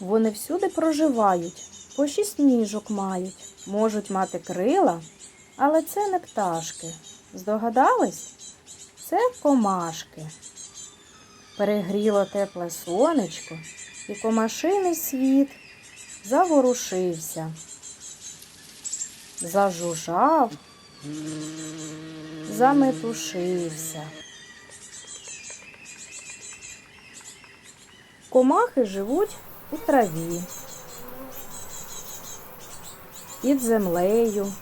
Вони всюди проживають, по шість ніжок мають, можуть мати крила, але це не пташки. Здогадались? Це комашки. Перегріло тепле сонечко, і комашиний світ заворушився, зажужжав, заметушився. Комахи живуть у траві, під землею,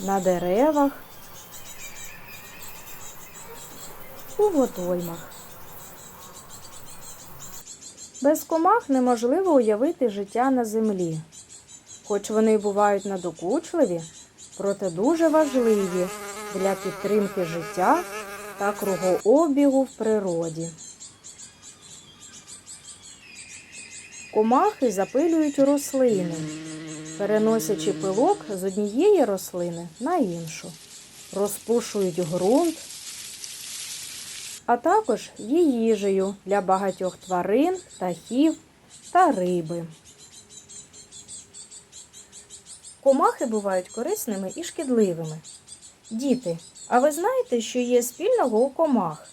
на деревах, у водоймах. Без комах неможливо уявити життя на землі. Хоч вони бувають надокучливі, проте дуже важливі для підтримки життя та кругообігу в природі. Комахи запилюють рослини, переносячи пилок з однієї рослини на іншу, розпушують ґрунт, а також є їжею для багатьох тварин, птахів та риби. Комахи бувають корисними і шкідливими. Діти, а ви знаєте, що є спільного у комах?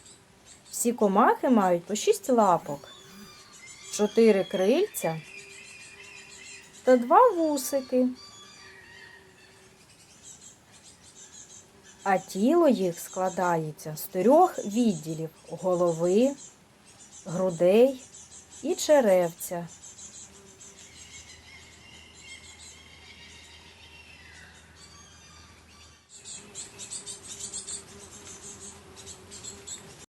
Всі комахи мають по шість лапок, чотири крильця та два вусики. А тіло їх складається з трьох відділів голови, грудей і черевця.